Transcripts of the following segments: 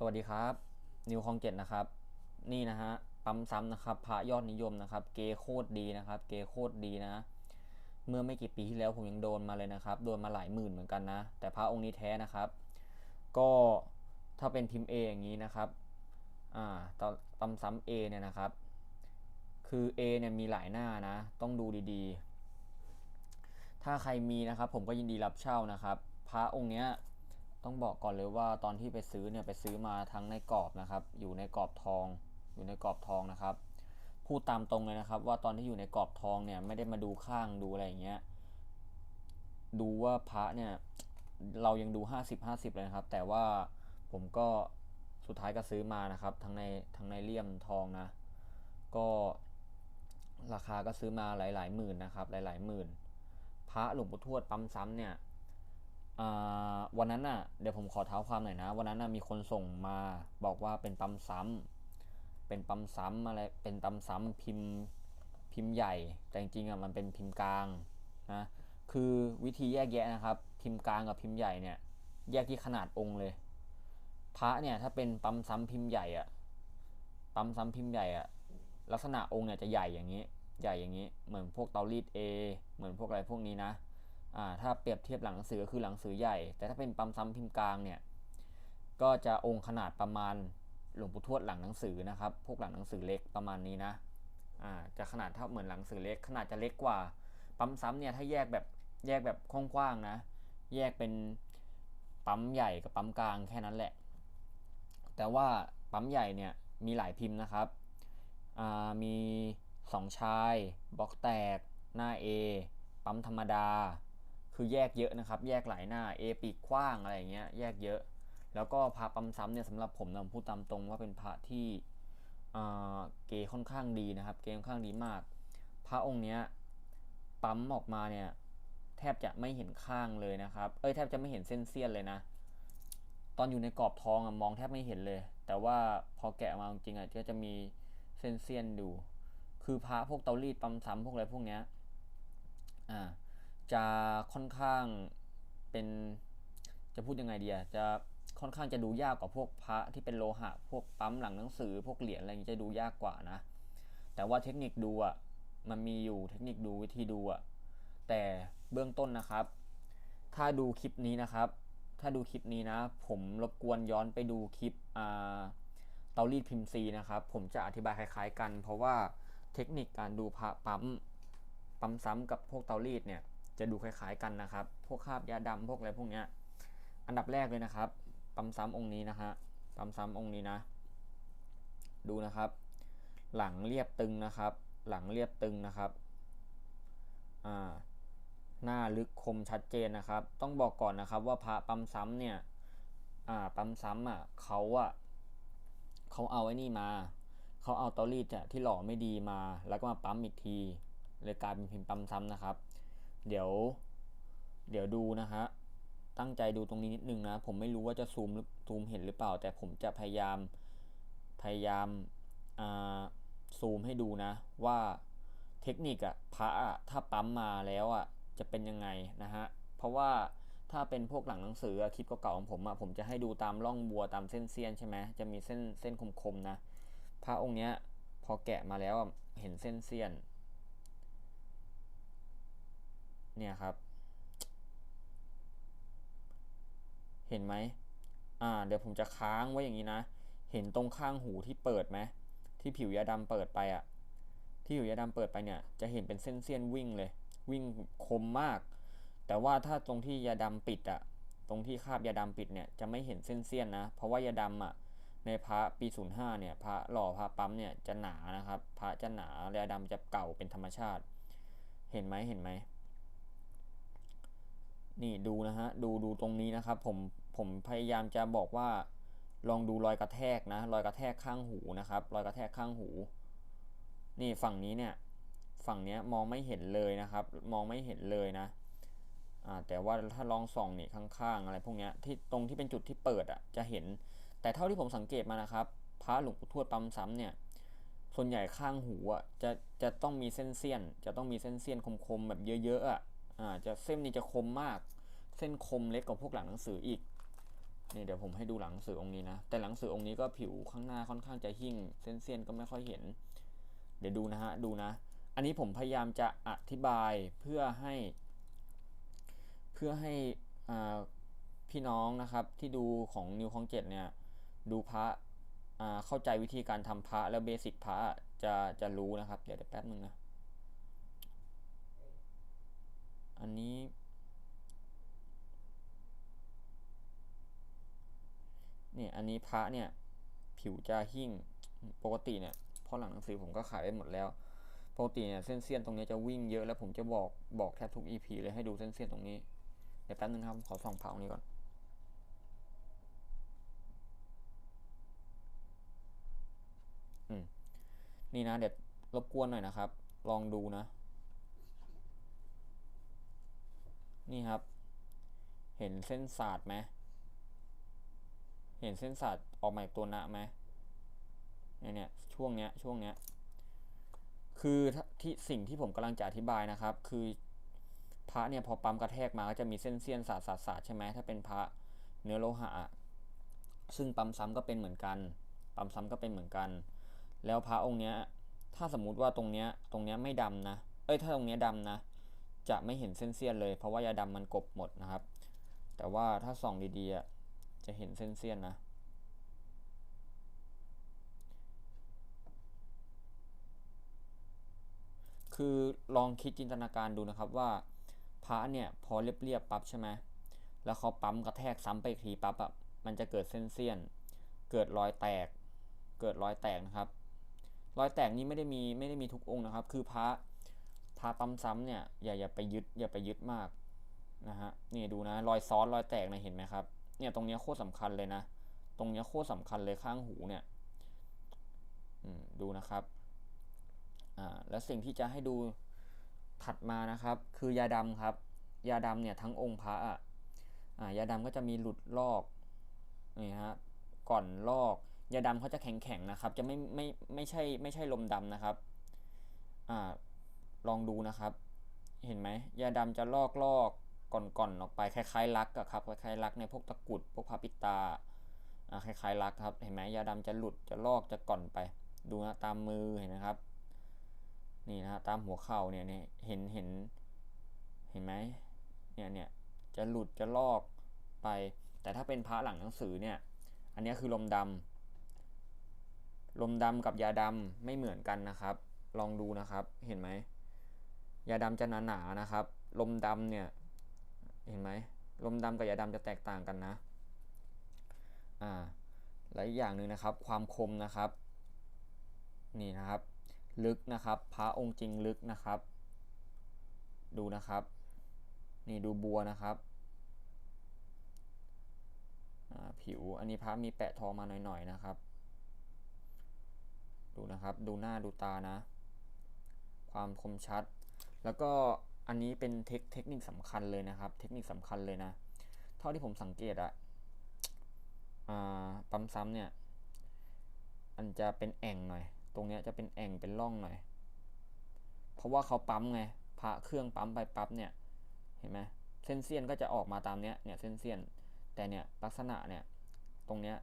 สวัสดีครับ นิวคองเจ็ดนะครับ นี่นะฮะปั๊มซ้ำนะครับพระยอดนิยมนะครับ เกโคตรดีนะครับ เกโคตรดีนะ เมื่อไม่กี่ปีที่แล้วผมยังโดนมาเลยนะครับ โดนมาหลายหมื่นเหมือนกันนะ แต่พระองค์นี้แท้นะครับ ก็ถ้าเป็นพิมพ์ A อย่างนี้นะครับอ่าตอนปั๊มซ้ำ A เนี่ยนะครับ คือ A เนี่ยมีหลายหน้านะ ต้องดูดีๆ ถ้าใครมีนะครับ ผมก็ยินดีรับเช่านะครับ พระองค์เนี้ย ต้องบอกก่อนเลยว่าตอนที่ไปซื้อเนี่ยไปซื้อมาทั้งในกรอบนะครับ อยู่ในกรอบทอง อยู่ในกรอบทองนะครับ พูดตามตรงเลยนะครับ ว่าตอนที่อยู่ในกรอบทองเนี่ยไม่ได้มาดูข้างดูอะไรอย่างเงี้ย ดูว่าพระเนี่ยเรายังดู 50 50 เลยนะครับ แต่ว่าผมก็สุดท้ายก็ซื้อมานะครับ ทั้งในทั้งในเลี่ยมทองนะ ก็ราคาก็ซื้อมาหลาย ๆ หมื่นนะครับ หลาย ๆ หมื่น พระหลวงปู่ทวดปั๊มซ้ำเนี่ย วันนั้นน่ะเดี๋ยวผมขอเท้าความหน่อยนะ วันนั้นน่ะมีคนส่งมาบอกว่าเป็นปั๊มซ้ำเป็นปั๊มซ้ำอะไรเป็นปั๊มซ้ำพิมพ์พิมพ์ใหญ่ แต่จริงๆอะมันเป็นพิมพ์กลางนะคือวิธีแยกแยะนะครับ พิมพ์กลางกับพิมพ์ใหญ่เนี่ย แยกที่ขนาดองค์เลย พระเนี่ยถ้าเป็นปั๊มซ้ำพิมพ์ใหญ่อะปั๊มซ้ำพิมพ์ใหญ่อะลักษณะองค์เนี่ยจะใหญ่อย่างนี้ ใหญ่อย่างนี้ เหมือนพวกเตารีด A เหมือนพวกอะไรพวกนี้นะ ถ้าเปรียบเทียบหลังหนังสือคือหลังหนังสือใหญ่ แต่ถ้าเป็นปั๊มซ้ำพิมพ์กลางเนี่ยก็จะองค์ขนาดประมาณหลวงปู่ทวดหลังหนังสือนะครับ พวกหลังหนังสือเล็กประมาณนี้นะอ่าจะขนาดเท่าเหมือนหลังหนังสือเล็ก ขนาดจะเล็กกว่า ปั๊มซ้ำเนี่ยถ้าแยกแบบแยกแบบกว้างๆนะ แยกเป็นปั๊มใหญ่กับปั๊มกลางแค่นั้นแหละ แต่ว่าปั๊มใหญ่เนี่ยมีหลายพิมพ์นะครับอ่ามีสองชายบล็อกแตก หน้า A ปั๊มธรรมดา คือแยกเยอะนะครับ แยกหลายหน้า A ปีกกว้างอะไรเงี้ย แยกเยอะ แล้วก็พระปั๊มซ้ำเนี่ยสำหรับผมนะผมพูดตามตรงว่าเป็นพระที่อ่าเกค่อนข้างดีนะครับ เกค่อนข้างดีมาก พระองค์เนี้ยปั๊มออกมาเนี่ยแทบจะไม่เห็นข้างเลยนะครับ เอ้ยแทบจะไม่เห็นเส้นเสี้ยนเลยนะ ตอนอยู่ในกรอบทองอะมองแทบไม่เห็นเลย แต่ว่าพอแกะมาจริงอะก็จะมีเส้นเสี้ยนดู คือพระพวกเตารีดปั๊มซ้ำพวกอะไรพวกเนี้ย อ่า จะค่อนข้างเป็นจะพูดยังไงดีอะจะค่อนข้างจะดูยากกว่าพวกพระที่เป็นโลหะ พวกปั๊มหลังหนังสือ พวกเหรียญอะไรอย่างนี้จะดูยากกว่านะ แต่ว่าเทคนิคดูอะมันมีอยู่เทคนิคดูวิธีดูอะแต่เบื้องต้นนะครับ ถ้าดูคลิปนี้นะครับ ถ้าดูคลิปนี้นะ ผมรบกวนย้อนไปดูคลิปอ่าเตารีดพิมพ์ซีนะครับ ผมจะอธิบายคล้ายๆกัน เพราะว่าเทคนิคการดูพระปั๊มปั๊มซ้ำกับพวกเตารีดเนี่ย จะดูคล้ายๆกันนะครับ พวกคราบยาดำพวกอะไรพวกเนี้ย อันดับแรกเลยนะครับ ปั๊มซ้ำองค์นี้นะฮะ ปั๊มซ้ำองค์นี้นะ ดูนะครับ หลังเรียบตึงนะครับ หลังเรียบตึงนะครับ อ่า หน้าลึกคมชัดเจนนะครับ ต้องบอกก่อนนะครับว่าพระปั๊มซ้ำเนี่ย อ่า ปั๊มซ้ำอะเขาอะเขาเอาไอ้นี่มา เขาเอาเตารีดที่หล่อไม่ดีมา แล้วก็มาปั๊มอีกที เลยกลายเป็นพิมพ์ปั๊มซ้ำนะครับ เดี๋ยว เดี๋ยวดูนะฮะ ตั้งใจดูตรงนี้นิดนึงนะ ผมไม่รู้ว่าจะซูมหรือซูมเห็นหรือเปล่า แต่ผมจะพยายาม พยายามาซูมให้ดูนะ ว่าเทคนิคอะพระอะถ้าปั๊มมาแล้วอะจะเป็นยังไงนะฮะ เพราะว่าถ้าเป็นพวกหลังหนังสืออะคลิปเก่าๆของผมอะผมจะให้ดูตามร่องบัวตามเส้นเสี้ยนใช่ไหมจะมีเส้นเส้นคมๆนะพระองค์เนี้ยพอแกะมาแล้วเห็นเส้นเสี้ยน เนี่ยครับ เห็นไหมอ่า เดี๋ยวผมจะค้างไว้อย่างนี้นะ เห็นตรงข้างหูที่เปิดไหมที่ผิวยาดำเปิดไปอะที่ผิวยาดำเปิดไปเนี่ย จะเห็นเป็นเส้นเสี้ยนวิ่งเลย วิ่งคมมาก แต่ว่าถ้าตรงที่ยาดำปิดอะตรงที่คาบยาดำปิดเนี่ยจะไม่เห็นเส้นเสี้ยนนะ เพราะว่ายาดำอะในพระปี 05 เนี่ย พระหล่อพระปั๊มเนี่ยจะหนานะครับ พระจะหนายาดำจะเก่าเป็นธรรมชาติ เห็นไหมเห็นไหม นี่ดูนะฮะดูดูตรงนี้นะครับผมผมพยายามจะบอกว่า ลองดูรอยกระแทกนะรอยกระแทกข้างหูนะครับ รอยกระแทกข้างหู นี่ฝั่งนี้เนี่ยฝั่งนี้มองไม่เห็นเลยนะครับ มองไม่เห็นเลยนะแต่ว่าถ้าลองส่องนี่ข้างๆ อะไรพวกนี้ที่ตรงที่เป็นจุดที่เปิดอะจะเห็น แต่เท่าที่ผมสังเกตมานะครับ พระหลวงปู่ทวดปั๊มซ้ำเนี่ยส่วนใหญ่ข้างหูอะจะจะต้องมีเส้นเสี้ยน จะต้องมีเส้นเสี้ยนคมๆแบบเยอะๆอะ อ่าจะเส้นนี้จะคมมาก เส้นคมเล็กกว่าพวกหลังหนังสืออีกนี่เดี๋ยวผมให้ดูหลังหนังสือองค์นี้นะ แต่หลังหนังสือองค์นี้ก็ผิวข้างหน้าค่อนข้างจะหิ่งเส้นเส้นก็ไม่ค่อยเห็น เดี๋ยวดูนะฮะดูนะ อันนี้ผมพยายามจะอธิบายเพื่อให้ เพื่อให้อ่าพี่น้องนะครับที่ดูของนิวคองเจ็ดเนี่ยดูพระอ่าเข้าใจวิธีการทำพระแล้วเบสิกพระจะจะรู้นะครับ เดี๋ยวเดี๋ยวแป๊บนึงนะ อันนี้ เนี่ยอันนี้พระเนี่ย ผิวจะหิ่งปกติเนี่ยเพราะหลังหนังสือผมก็ขายไปหมดแล้วปกติเนี่ยเส้นเสี้ยนตรงนี้จะวิ่งเยอะแล้วผมจะบอกบอกแทบทุก EP เลยให้ดูเส้นเสี้ยนตรงนี้เดี๋ยวแป๊บนึงครับขอส่องพระองนี้ก่อนอืมนี่นะเดี๋ยวรบกวนหน่อยนะครับ ลองดูนะ นี่ครับ เห็นเส้นศาสาดไหมเห็นเส้นศาสาดออกมาจากตัวนะไหมเนี่ยเนี่ยช่วงเนี้ยช่วงเนี้ยคือที่สิ่งที่ผมกำลังจะอธิบายนะครับ คือพระเนี่ยพอปั๊มกระแทกมาก็จะมีเส้นเสี้ยนศาสาดสาดสาดใช่ไหมถ้าเป็นพระเนื้อโลหะ ซึ่งปั๊มซ้ำก็เป็นเหมือนกัน ปั๊มซ้ำก็เป็นเหมือนกัน แล้วพระองค์เนี้ยถ้าสมมุติว่าตรงเนี้ยตรงเนี้ยไม่ดำนะ เอ้ยถ้าตรงเนี้ยดำนะ จะไม่เห็นเส้นเสี้ยนเลย เพราะว่ายาดำมันกบหมดนะครับ แต่ว่าถ้าส่องดีๆจะเห็นเส้นเสี้ยนนะคือลองคิดจินตนาการดูนะครับว่าพระเนี่ยพอเรียบๆปั๊บใช่ไหมแล้วเขาปั๊มกระแทกซ้ำไปอีกทีปั๊บอะมันจะเกิดเส้นเสี้ยน เกิดรอยแตก เกิดรอยแตกนะครับ รอยแตกนี้ไม่ได้มีไม่ได้มีทุกองค์นะครับ คือพระ พระปั๊มซ้ำเนี่ยอย่าอย่าไปยึดอย่าไปยึดมากนะฮะนี่ดูนะรอยซ้อนรอยแตกนะเห็นไหมครับเนี่ยตรงเนี้ยโคตรสำคัญเลยนะ ตรงเนี้ยโคตรสำคัญเลยข้างหูเนี่ยดูนะครับอ่าแล้วสิ่งที่จะให้ดูถัดมานะครับ คือยาดำครับ ยาดำเนี่ยทั้งองค์พระอะอ่ายาดำก็จะมีหลุดลอกนี่ฮะก่อนลอก ยาดำเขาจะแข็งๆนะครับ จะไม่ไม่ไม่ใช่ไม่ใช่ลมดำนะครับอ่า ลองดูนะครับ เห็นไหมยาดำจะลอกลอกก่อนๆออกไปคล้ายๆลักอะครับคล้ายๆลักในพวกตะกุดพวกพาปิตาคล้ายๆลักครับ เห็นไหมยาดำจะหลุดจะลอกจะก่อนไป ดูนะตามมือเห็นไหมครับ นี่นะตามหัวเข่าเนี่ยเนี่ยเห็นเห็นเห็นไหมเนี่ยเนี่ยจะหลุดจะลอกไป แต่ถ้าเป็นพระหลังหนังสือเนี่ย อันนี้คือลมดำลมดำกับยาดำไม่เหมือนกันนะครับ ลองดูนะครับเห็นไหม ยาดำจะหนาหนาๆนะครับ ลมดำเนี่ย เห็นไหม ลมดำกับยาดำจะแตกต่างกันนะ อ่า และอีกอย่างหนึ่งนะครับ ความคมนะครับ นี่นะครับ ลึกนะครับ พระองค์จริงลึกนะครับ ดูนะครับ นี่ดูบัวนะครับอ่าผิว อันนี้พระมีแปะทองมาหน่อยๆนะครับ ดูนะครับ ดูหน้าดูตานะ ความคมชัด แล้วก็อันนี้เป็นเทคเทคนิคสำคัญเลยนะครับ เทคนิคสำคัญเลยนะ เท่าที่ผมสังเกตอะปั๊มซ้ำเนี่ยมันจะเป็นแอ่งหน่อย ตรงเนี้ยจะเป็นแอ่งเป็นร่องหน่อย เพราะว่าเขาปั๊มไงพระเครื่องปั๊มไปปั๊บเนี่ยเห็นไหมเส้นเสี้ยนก็จะออกมาตามเนี้ยเนี่ยเส้นเสี้ยนแต่เนี่ยลักษณะเนี่ยตรงเนี้ย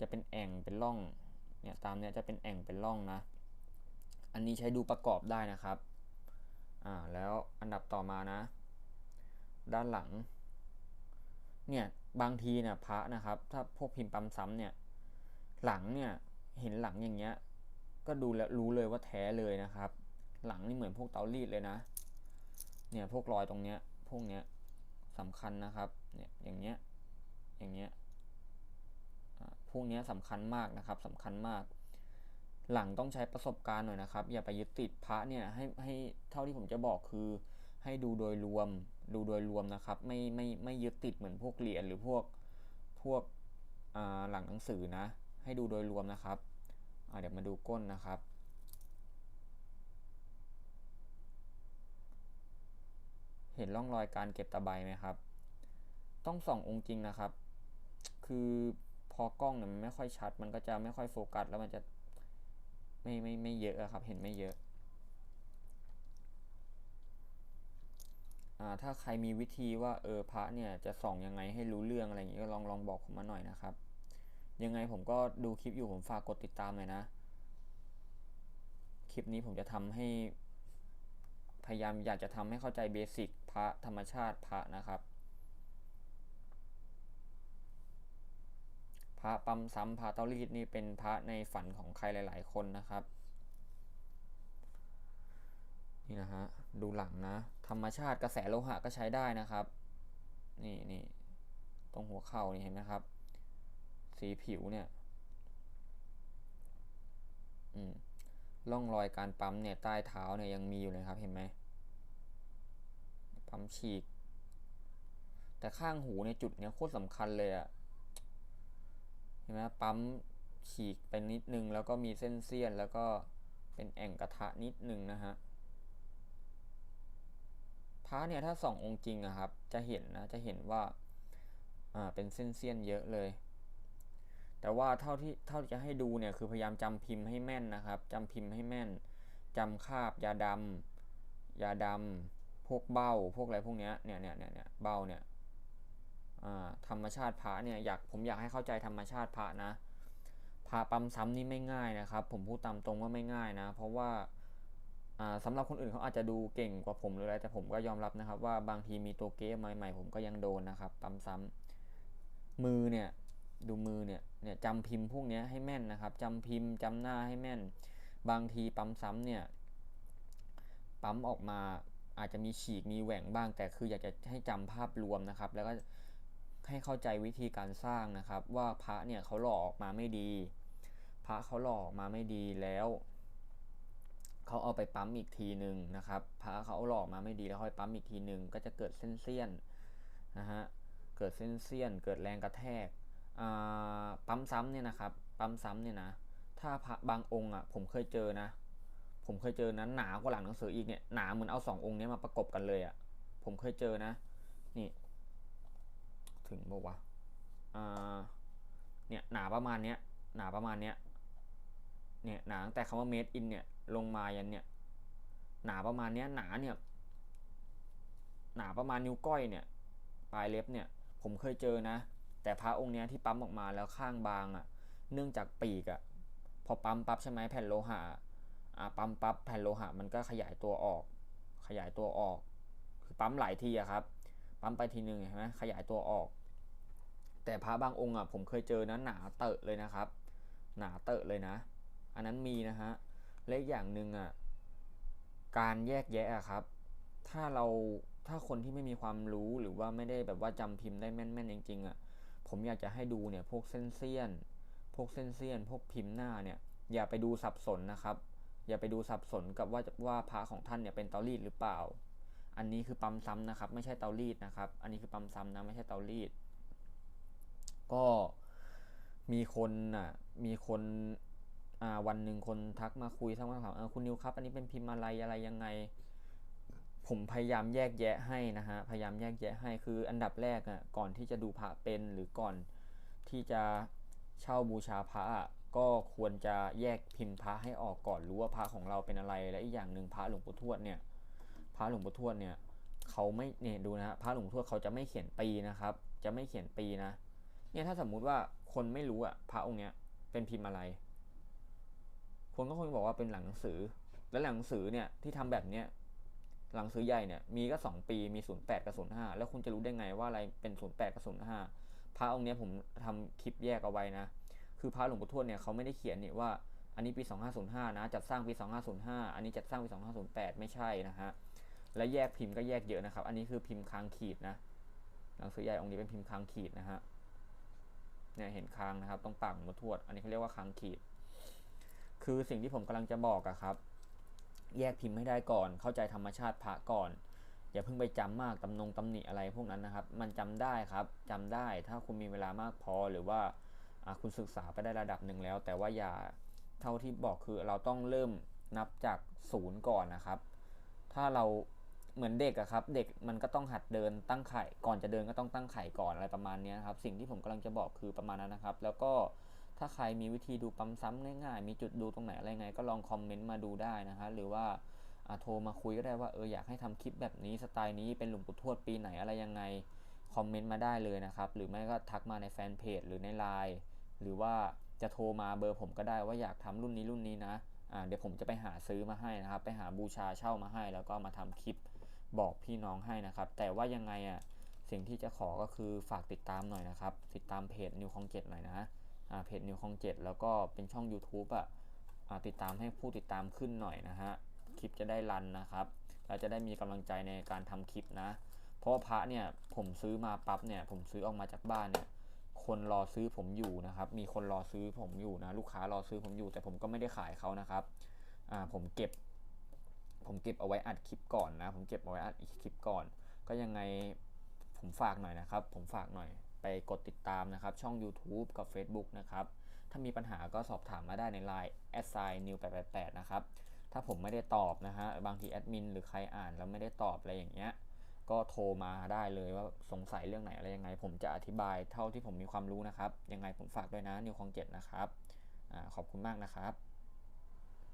จะเป็นแอ่งเป็นร่องเนี่ยตามเนี้ยจะเป็นแอ่งเป็นร่องนะ อันนี้ใช้ดูประกอบได้นะครับ อ่าแล้วอันดับต่อมานะ ด้านหลัง เนี่ยบางทีเนี่ยพระนะครับ ถ้าพวกพิมพ์ปั๊มซ้ำเนี่ย หลังเนี่ยเห็นหลังอย่างเงี้ย ก็ดูแล้วรู้เลยว่าแท้เลยนะครับ หลังนี่เหมือนพวกเตารีดเลยนะ เนี่ยพวกรอยตรงเนี้ย พวกเนี้ยสำคัญนะครับ เนี่ยอย่างเงี้ย อย่างเงี้ยพวกเนี้ยสำคัญมากนะครับสำคัญมาก หลังต้องใช้ประสบการณ์หน่อยนะครับ อย่าไปยึดติดพระเนี่ยให้ให้เท่าที่ผมจะบอกคือ ให้ดูโดยรวมดูโดยรวมนะครับ ไม่ไม่ไม่ยึดติดเหมือนพวกเหรียญหรือพวกพวกหลังหนังสือนะ ให้ดูโดยรวมนะครับเดี๋ยวมาดูก้นนะครับ เห็นร่องรอยการเก็บตะไบไหมครับ ต้องส่ององค์จริงนะครับ คือพอกล้องเนี่ยมันไม่ค่อยชัด มันก็จะไม่ค่อยโฟกัสแล้วมันจะ ไม่ไม่ไม่เยอะอะครับ เห็นไม่เยอะอ่าถ้าใครมีวิธีว่าเออพระเนี่ยจะส่องยังไงให้รู้เรื่องอะไรอย่างงี้ก็ลองลองบอกผมมาหน่อยนะครับ ยังไงผมก็ดูคลิปอยู่ผมฝากกดติดตามหน่อยนะ คลิปนี้ผมจะทำให้ พยายามอยากจะทำให้เข้าใจเบสิกพระธรรมชาติพระนะครับ พระปั๊มซ้ำพระเตารีดนี่เป็นพระในฝันของใครหลาย ๆ คนนะครับ นี่นะฮะดูหลังนะ ธรรมชาติกระแสโลหะก็ใช้ได้นะครับ นี่นี่ตรงหัวเข่านี่เห็นไหมครับ สีผิวเนี่ยอืมร่องรอยการปั๊มเนี่ยใต้เท้าเนี่ยยังมีอยู่เลยครับเห็นไหมปั๊มฉีก แต่ข้างหูเนี่ยจุดเนี่ยโคตรสำคัญเลยอะ ห็นไหมปั๊มฉีกไปนิดนึง แล้วก็มีเส้นเสี้ยน แล้วก็เป็นแอ่งกระทะนิดนึงนะฮะพระเนี่ยถ้าส่ององค์จริงอะครับ จะเห็นนะจะเห็นว่าอ่าเป็นเส้นเสี้ยนเยอะเลย แต่ว่าเท่าที่เท่าที่จะให้ดูเนี่ยคือพยายามจำพิมพ์ให้แม่นนะครับจำพิมพ์ให้แม่นจำคาบยาดำยาดำพวกเบ้าพวกอะไรพวกเนี้ยเนี่ยเนี่ยเนี่ยเนี่ยเบ้าเนี่ย ธรรมชาติพระเนี่ยอยากผมอยากให้เข้าใจธรรมชาติพระนะพระปั๊มซ้ำนี่ไม่ง่ายนะครับ ผมพูดตามตรงว่าไม่ง่ายนะ เพราะว่าอ่าสำหรับคนอื่นเขาอาจจะดูเก่งกว่าผมหรืออะไรแต่ผมก็ยอมรับนะครับ ว่าบางทีมีตัวเก๊ใหม่ๆ ผมก็ยังโดนนะครับปั๊มซ้ำมือเนี่ยดูมือเนี่ยเนี่ยจำพิมพ์พวกนี้ให้แม่นนะครับจำพิมพ์จำหน้าให้แม่น บางทีปั๊มซ้ำเนี่ยปั๊มออกมาอาจจะมีฉีกมีแหว่งบ้างแต่คืออยากจะให้จำภาพรวมนะครับ แล้วก็ ให้เข้าใจวิธีการสร้างนะครับ ว่าพระเนี่ยเขาหล่อออกมาไม่ดี พระเขาหล่อออกมาไม่ดีแล้วเขาเอาไปปั๊มอีกทีหนึ่งนะครับ พระเขาหล่อออกมาไม่ดีแล้วค่อยปั๊มอีกทีหนึ่งก็จะเกิดเส้นเสี้ยนนะฮะ เกิดเส้นเสี้ยน เกิดแรงกระแทก ปั๊มซ้ำเนี่ยนะครับ ปั๊มซ้ำเนี่ยนะ ถ้าพระบางองค์อะผมเคยเจอนะ ผมเคยเจอนั้นหนากว่าหลังหนังสืออีกเนี่ยหนาเหมือนเอาสององค์นี้มาประกบกันเลยอะ ผมเคยเจอนะ นี่ ถึงบอกว่าเนี่ยหนาประมาณเนี้ยหนาประมาณเนี้ยเนี่ยหนาตั้งแต่คำว่า made in เนี่ยลงมายันเนี่ยหนาประมาณเนี้ยหนาเนี่ยหนาประมาณนิ้วก้อยเนี่ยปลายเล็บเนี่ยผมเคยเจอนะ แต่พระองค์เนี้ยที่ปั๊มออกมาแล้วข้างบางอะ่ะเนื่องจากปีกอะ่ะพอปั๊มปั๊บใช่ไหมแผ่นโลหะอ่าปั๊มปั๊บแผ่นโลหะมันก็ขยายตัวออก ขยายตัวออก คือปั๊มหลายทีอะครับ ปั๊มไปทีหนึ่งเห็นไหมขยายตัวออก แต่พระบางองค์อะผมเคยเจอนะหนาเตอะเลยนะครับ หนาเตอะเลยนะ อันนั้นมีนะฮะและอีกอย่างหนึ่งอะการแยกแยะอะครับ ถ้าเราถ้าคนที่ไม่มีความรู้หรือว่าไม่ได้แบบว่าจำพิมพ์ได้แม่นๆจริงๆอะผมอยากจะให้ดูเนี่ยพวกเส้นเสี้ยน พวกเส้นเสี้ยน พวกพิมพ์หน้าเนี่ยอย่าไปดูสับสนนะครับ อย่าไปดูสับสนกับว่าว่าพระของท่านเนี่ยเป็นเตารีดหรือเปล่า อันนี้คือปั๊มซ้ำนะครับ ไม่ใช่เตารีดนะครับ อันนี้คือปั๊มซ้ำนะไม่ใช่เตารีด ก็มีคนอะมีคนอ่าวันหนึ่งคนทักมาคุยทักมาถามคุณนิวครับ อันนี้เป็นพิมพ์อะไรอะไรยังไง ผมพยายามแยกแยะให้นะฮะพยายามแยกแยะให้คืออันดับแรกอะก่อนที่จะดูพระเป็นหรือก่อนที่จะเช่าบูชาพระก็ควรจะแยกพิมพ์พระให้ออกก่อนรู้ว่าพระของเราเป็นอะไรและอีกอย่างหนึ่งพระหลวงปู่ทวดเนี่ยพระหลวงปู่ทวดเนี่ยเขาไม่เนี่ยดูนะฮะพระหลวงปู่ทวดเขาจะไม่เขียนปีนะครับ จะไม่เขียนปีนะ เนี่ยถ้าสมมุติว่าคนไม่รู้อะพระองค์เนี้ยเป็นพิมพ์อะไร คนก็คงบอกว่าเป็นหลังหนังสือ และหลังหนังสือเนี่ยที่ทำแบบเนี้ยหลังสือใหญ่เนี่ยมีก็สองปีมีศูนย์แปดกับศูนย์ห้าแล้วคุณจะรู้ได้ไงว่าอะไรเป็นศูนย์แปดกับศูนย์ห้าพระองค์เนี้ยผมทำคลิปแยกเอาไว้นะ คือพระหลวงปู่ทวดเนี่ยเขาไม่ได้เขียนเนี่ยว่าอันนี้ปี 2505 นะ จัดสร้างปี 2505 อันนี้จัดสร้างปี 2508 ไม่ใช่นะฮะ และแยกพิมพ์ก็แยกเยอะนะครับ อันนี้คือพิมพ์ค้างขีดนะ หนังสือใหญ่องค์นี้เป็นพิมพ์ค้างขีดนะฮะ เนี่ยเห็นค้างนะครับตรงปากหลวงปู่ทวด อันนี้เขาเรียกว่าค้างขีด คือสิ่งที่ผมกำลังจะบอกอะครับ แยกพิมพ์ให้ได้ก่อน เข้าใจธรรมชาติพระก่อนอย่าเพิ่งไปจำมากตำนงตำหนิอะไรพวกนั้นนะครับ มันจำได้ครับจำได้ถ้าคุณมีเวลามากพอหรือว่าคุณศึกษาไปได้ระดับหนึ่งแล้ว แต่ว่าอย่าเท่าที่บอกคือเราต้องเริ่มนับจากศูนย์ก่อนนะครับ ถ้าเรา เหมือนเด็กอะครับ เด็กมันก็ต้องหัดเดินตั้งไข่ ก่อนจะเดินก็ต้องตั้งไข่ก่อนอะไรประมาณนี้ครับ สิ่งที่ผมกำลังจะบอกคือประมาณนั้นนะครับ แล้วก็ถ้าใครมีวิธีดูปั๊มซ้ำง่ายๆ มีจุดดูตรงไหนอะไรไง ก็ลองคอมเมนต์มาดูได้นะฮะหรือว่าโทรมาคุยก็ได้ว่าเอออยากให้ทำคลิปแบบนี้สไตล์นี้เป็นหลวงปู่ทวดปีไหนอะไรยังไงคอมเมนต์มาได้เลยนะครับ หรือไม่ก็ทักมาในแฟนเพจหรือในไลน์หรือว่าจะโทรมาเบอร์ผมก็ได้ว่าอยากทำรุ่นนี้รุ่นนี้นะอ่าเดี๋ยวผมจะไปหาซื้อมาให้นะครับ ไปหาบูชาเช่ามาให้ แล้วก็มาทำคลิป บอกพี่น้องให้นะครับ แต่ว่ายังไงอะสิ่งที่จะขอก็คือฝากติดตามหน่อยนะครับ ติดตามเพจนิวคองเจ็ดหน่อยนะอ่าเพจนิวคองเจ็ดแล้วก็เป็นช่อง YouTube อะอ่าติดตามให้ผู้ติดตามขึ้นหน่อยนะฮะคลิปจะได้รันนะครับเราจะได้มีกำลังใจในการทำคลิปนะ เพราะพระเนี่ยผมซื้อมาปั๊บเนี่ยผมซื้อออกมาจากบ้านเนี่ยคนรอซื้อผมอยู่นะครับ มีคนรอซื้อผมอยู่นะ ลูกค้ารอซื้อผมอยู่ แต่ผมก็ไม่ได้ขายเขานะครับ อ่าผมเก็บ ผมเก็บเอาไว้อัดคลิปก่อนนะ ผมเก็บเอาไว้อัดอีกคลิปก่อน ก็ยังไงผมฝากหน่อยนะครับ ผมฝากหน่อยไปกดติดตามนะครับ ช่อง YouTube กับ Facebook นะครับ ถ้ามีปัญหาก็สอบถามมาได้ใน Line a s s i g n new 888นะครับ ถ้าผมไม่ได้ตอบนะฮะ บางทีแอดมินหรือใครอ่านแล้วไม่ได้ตอบอะไรอย่างเงี้ย ก็โทรมาได้เลยว่าสงสัยเรื่องไหนอะไรยังไง ผมจะอธิบายเท่าที่ผมมีความรู้นะครับ ยังไงผมฝากด้วยนะนิวคองเจ็ดนะครับอขอบคุณมากนะครับ